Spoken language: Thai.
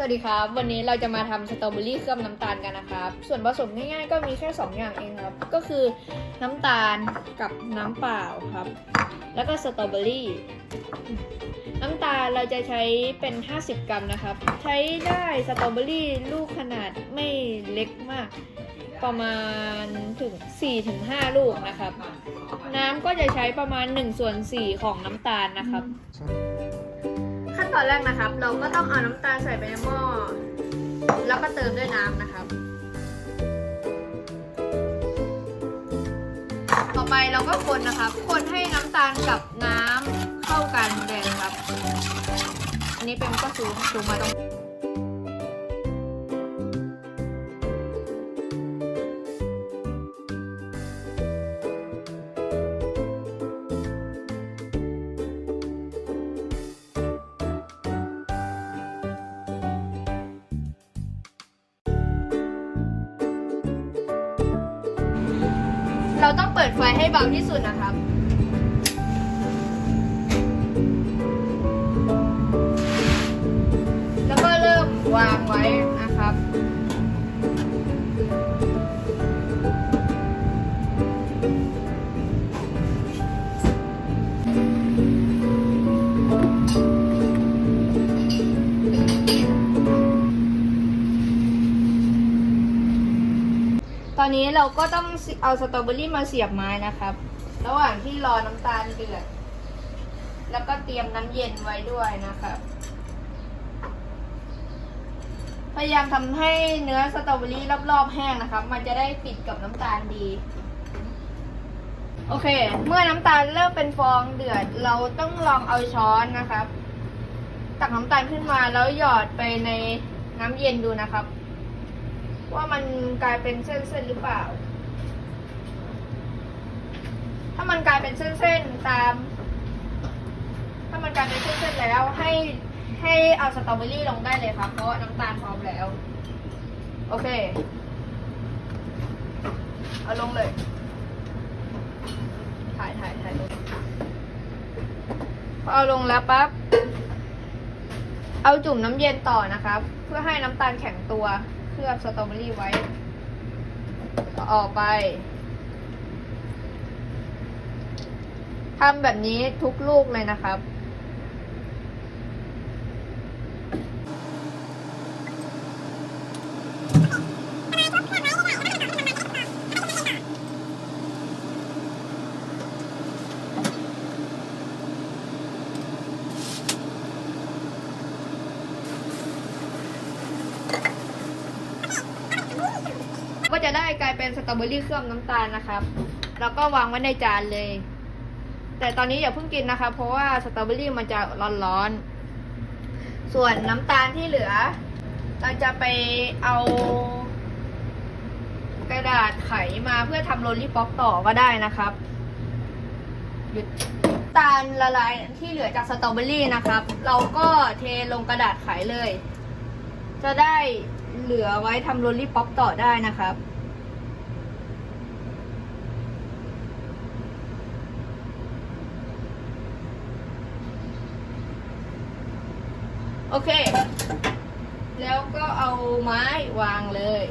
สวัสดีครับ วันนี้เราจะมาทำสตรอเบอรี่เคลือบน้ำตาลกันนะครับ ส่วนผสมง่ายๆ ก็มีแค่ 2 อย่างเองครับ ก็คือน้ำตาลกับน้ำเปล่าครับ แล้วก็สตรอเบอรี่ น้ำตาลเราจะใช้เป็น 50 กรัมนะครับ ใช้ได้สตรอเบอรี่ลูกขนาดไม่เล็กมาก ประมาณถึง 4-5 ลูกนะครับ น้ำก็จะใช้ประมาณ1ส่วน4ของน้ำตาลนะครับ ขั้นตอนแรกนะครับ เราก็ต้องเอาน้ำตาลใส่ไปในหม้อแล้วก็เติมด้วยน้ำนะครับ ต่อไปเราก็คนนะครับ คนให้น้ำตาลกับน้ำเข้ากันเลยครับ อันนี้เป็นก็สูงสูงมาตรง เราต้องเปิดไฟให้เบาที่สุดนะครับ แล้วก็เริ่มวางไว้ อนนี้เราก็ต้องเอาสตรอเบอรี่มาเสียบไม้นะครับ ระหว่างที่รอน้ำตาลเดือด แล้วก็เตรียมน้ำเย็นไว้ด้วยนะครับ พยายามทำให้เนื้อสตรอเบอรี่รอบๆแห้งนะครับ มันจะได้ติดกับน้ำตาลดี โอเค เมื่อน้ำตาลเริ่มเป็นฟองเดือด เราต้องลองเอาช้อนนะครับ ตักน้ำตาลขึ้นมาแล้วหยอดไปในน้ำเย็นดูนะครับ ว่ามันกลายเป็นเส้นๆหรือเปล่า ถ้ามันกลายเป็นเส้นๆตาม ถ้ามันกลายเป็นเส้นๆแล้วให้ให้เอาสตรอเบอรี่ลงได้เลยครับเพราะน้ำตาลพร้อมแล้ว โอเค เอาลงเลย ถ่ายถ่ายถ่ายลงพอเอาลงแล้วปั๊บ เอาจุ่มน้ำเย็นต่อนะครับ เพื่อให้น้ำตาลแข็งตัว ลือบสตรอเบอรี่ไว้ ออกไปทำแบบนี้ทุกลูกเลยนะครับ ก็จะได้กลายเป็นสตรอเบอรี่เคลือบน้ำตาลนะครับ แล้วก็วางไว้ในจานเลย แต่ตอนนี้อย่าเพิ่งกินนะคะ เพราะว่าสตรอเบอรี่มันจะร้อนๆ ส่วนน้ำตาลที่เหลือ เราจะไปเอา กระดาษไขมาเพื่อทำโรลลี่ป๊อกต่อก็ได้นะครับ หยุดน้ำตาลละลายที่เหลือจากสตรอเบอรี่นะครับ เราก็เทลงกระดาษไขเลย จะได้ เหลือไว้ทำโรลลี่ป๊อปต่อได้นะครับ โอเค แล้วก็เอาไม้วางเลย